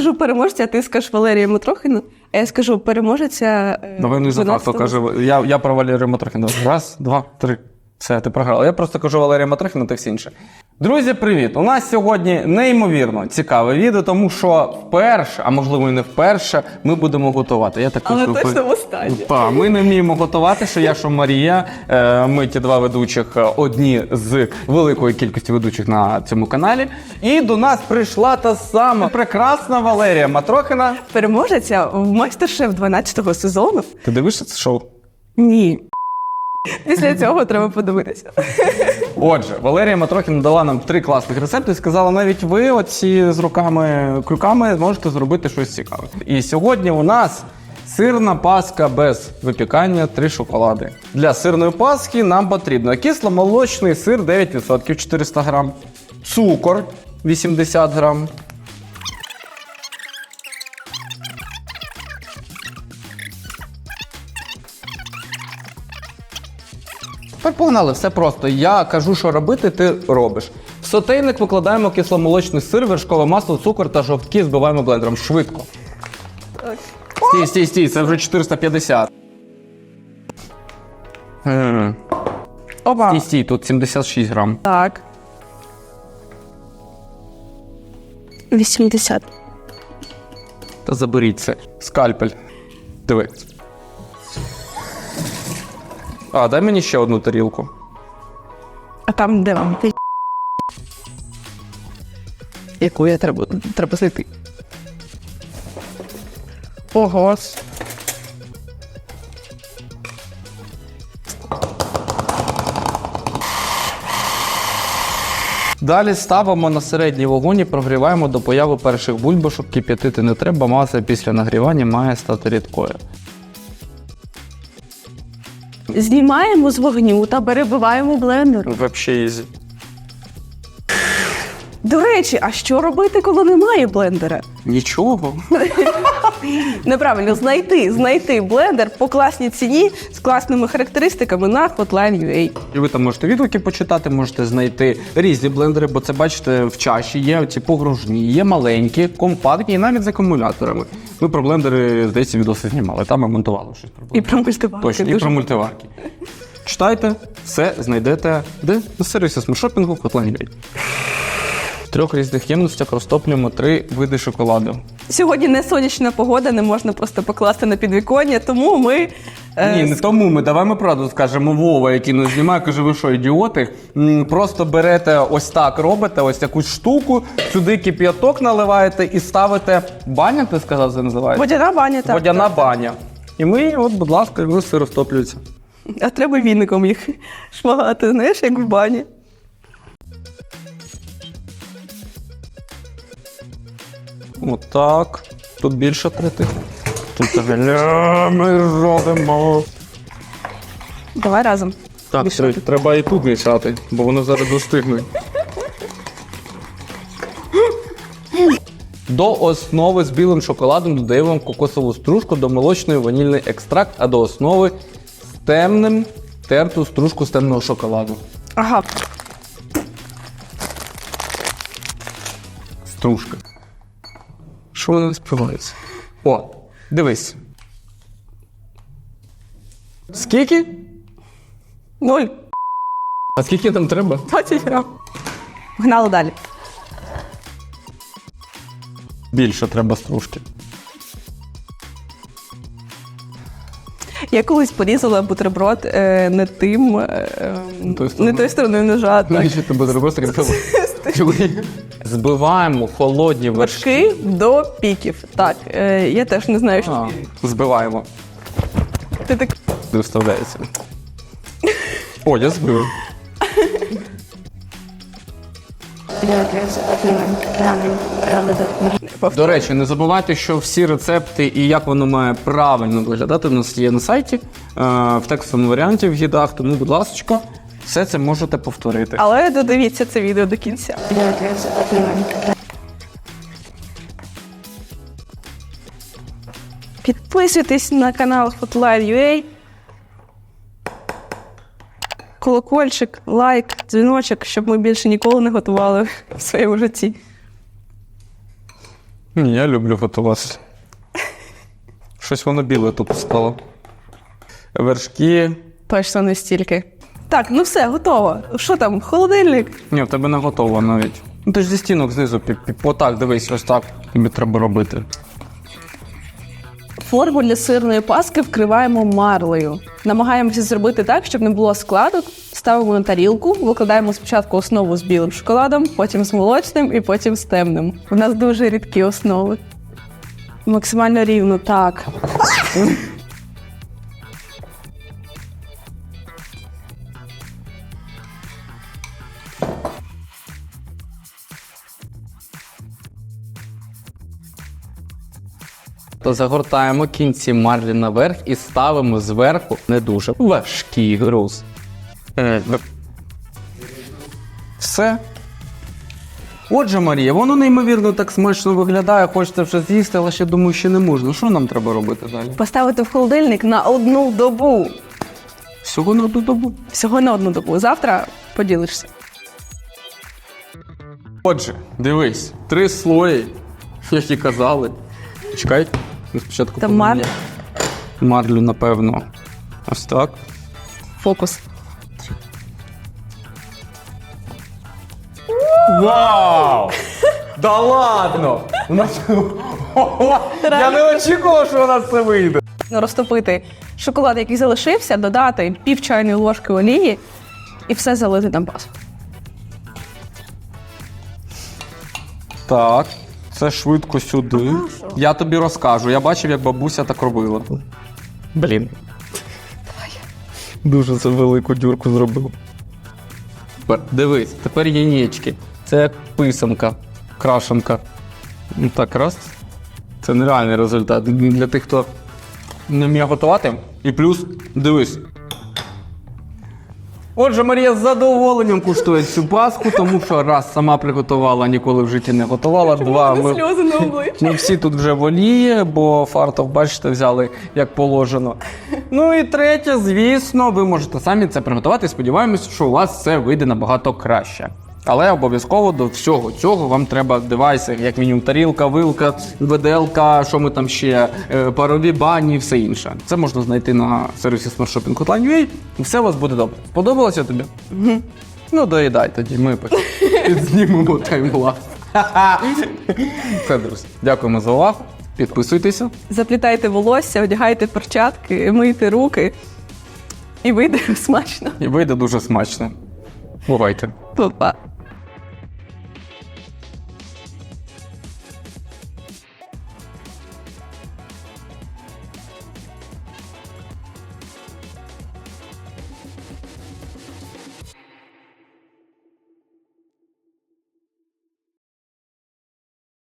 скажу переможця, а ти скажеш Валерія Митрохіна, а я скажу переможеця. е, Давай не за факту каже. Я, я про Валерію Матрохіна. Раз, два, три. Все, ти програла. Я просто кажу Валерія Матрохіна, ти всі інше. Друзі, привіт! У нас сьогодні неймовірно цікаве відео, тому що вперше, а можливо і не вперше, ми будемо готувати. Я так Але точно ви- востаннє. Та, ми не вміємо готувати, що я, що Марія. Е, Ми ті два ведучих, е, одні з великої кількості ведучих на цьому каналі. І до нас прийшла та сама прекрасна Валерія Матрохіна. Переможеця в майстер-шеф 12-го сезону. Ти дивишся це шоу? Ні. Після цього треба подивитися. Отже, Валерія Матрохіна дала нам три класних рецепти і сказала, навіть ви оці з руками крюками зможете зробити щось цікаве. І сьогодні у нас сирна паска без випікання, три шоколади. Для сирної паски нам потрібно кисломолочний сир 9% 400 грам, цукор 80 грам. Тепер погнали, все просто. Я кажу, що робити, ти робиш. В сотейник викладаємо кисломолочний сир, вершкове масло, цукор та жовтки збиваємо блендером. Швидко. Стій, стій, стій, це вже 450. Е, Опа. Стій, стій, тут 76 грам. Так. 80. Та заберіть це. Скальпель. Диви. А, дай мені ще одну тарілку. А там де вам? Ти Яку я треба, треба знайти? Ого. Далі ставимо на середній вогонь і прогріваємо до появи перших бульбашок. Кип'ятити не треба, маса після нагрівання має стати рідкою. Знімаємо з вогню та перебиваємо блендером. Вообще ізі. До речі, а що робити, коли немає блендера? Нічого. Неправильно, знайти, знайти блендер по класній ціні з класними характеристиками на Hotline.ua. І ви там можете відгуки почитати, можете знайти різні блендери, бо це бачите в чаші. Є ці погружні, є маленькі, компактні і навіть з акумуляторами. Ми про блендери, здається, відоси знімали. Там ми монтували щось про І про мультиварки. Точно, і дуже про мультиварки. Читайте, все знайдете де? На сервісі смешопінгу в Hotline.ua. Трьох різних ємностях розтоплюємо три види шоколаду. Сьогодні не сонячна погода, не можна просто покласти на підвіконня, тому ми. е, Ні, не тому ми давай ми правду скажемо. Вова, який нас знімає, каже, ви що, ідіоти? М, Просто берете ось так, робите ось якусь штуку, сюди кип'яток наливаєте і ставите баня, ти сказав, це називається? Водяна баня, так. Водяна баня. І ми, от, будь ласка, і все розтоплюються. А треба віником їх шмагати, знаєш, як в бані. Отак. Тут більше трети. Тут взагалі ми робимо. Давай разом. Так, тре- треба і тут мішати, бо воно зараз достигне. До основи з білим шоколадом додаємо кокосову стружку до молочної ванільний екстракт, а до основи з темним терту стружку з темного шоколаду. Ага. Стружка. Що вона не співається? О, дивись. Скільки? Нуль. А скільки там треба? 20 грам. Гнали далі. Більше треба стружки. Я колись порізала бутерброд е, не тим, е, Не тою не стороною. тою стороною ножа, так. Навіщо ти буде робити Збиваємо холодні вершки. Вершки до піків. Так, е, я теж не знаю, що А, збиваємо. ти так. Не вставляється. О, я збив. До речі, не забувайте, що всі рецепти і як воно має правильно виглядати, у нас є на сайті е, в текстовому варіанті в гідах, тому, будь ласка, все це можете повторити. Але додивіться це відео до кінця. Підписуйтесь на канал Hotline.ua. Колокольчик, лайк, дзвіночок, щоб ми більше ніколи не готували в своєму житті. Ні, я люблю готувати. Щось воно біле тут стало. Вершки. Точно не стільки. Так, ну все, готово. Що там, холодильник? Ні, в тебе не готово навіть. Ну ти ж зі стінок знизу пі- пі- отак, дивись, ось так. Тобі треба робити. Форму для сирної паски вкриваємо марлею. Намагаємося зробити так, щоб не було складок. Ставимо на тарілку, викладаємо спочатку основу з білим шоколадом, потім з молочним і потім з темним. У нас дуже рідкі основи. Максимально рівно, так. То загортаємо кінці марлі наверх і ставимо зверху не дуже важкий груз. Все. Отже, Марія, воно неймовірно так смачно виглядає, хочеться вже з'їсти, але ще думаю, що не можна. Що нам треба робити далі? Поставити в холодильник на одну добу. Всього на одну добу. Всього на одну добу. Завтра поділишся. Отже, дивись, три слої, як і казали. Чекай, ми спочатку. Там марль. поміняємо. Марлю, напевно. Ось так. Фокус. Вау! Да ладно! У нас... Я не очікував, що у нас це вийде. Ну, Розтопити шоколад, який залишився, додати пів чайної ложки олії і все залити там паску. Так, це швидко сюди. Я тобі розкажу. Я бачив, як бабуся так робила. Блін. Дуже це велику дюрку зробив. Тепер, дивись, тепер яєчки. Це як писанка, крашенка. Ну так, раз. Це нереальний результат для тих, хто не вміє готувати. І плюс, дивись. Отже, Марія з задоволенням куштує цю пасху, тому що раз сама приготувала, ніколи в житті не готувала. Два ми, сльози на обличчі. ми всі тут вже воліє, бо фартов, бачите, взяли як положено. Ну і третє, звісно, ви можете самі це приготувати. Сподіваємось, що у вас це вийде набагато краще. Але обов'язково до всього цього вам треба девайси, як мінімум тарілка, вилка, виделка, що ми там ще, е, парові бані і все інше. Це можна знайти на сервісі Smart Shopping Hotline.ua, і все у вас буде добре. Сподобалося тобі? Ну, доїдай тоді, ми потім знімемо таймлапс. Все, друзі, дякуємо за увагу. Підписуйтеся. Заплітайте волосся, одягайте перчатки, мийте руки. І вийде смачно. І вийде дуже смачно. Бувайте. Па-па.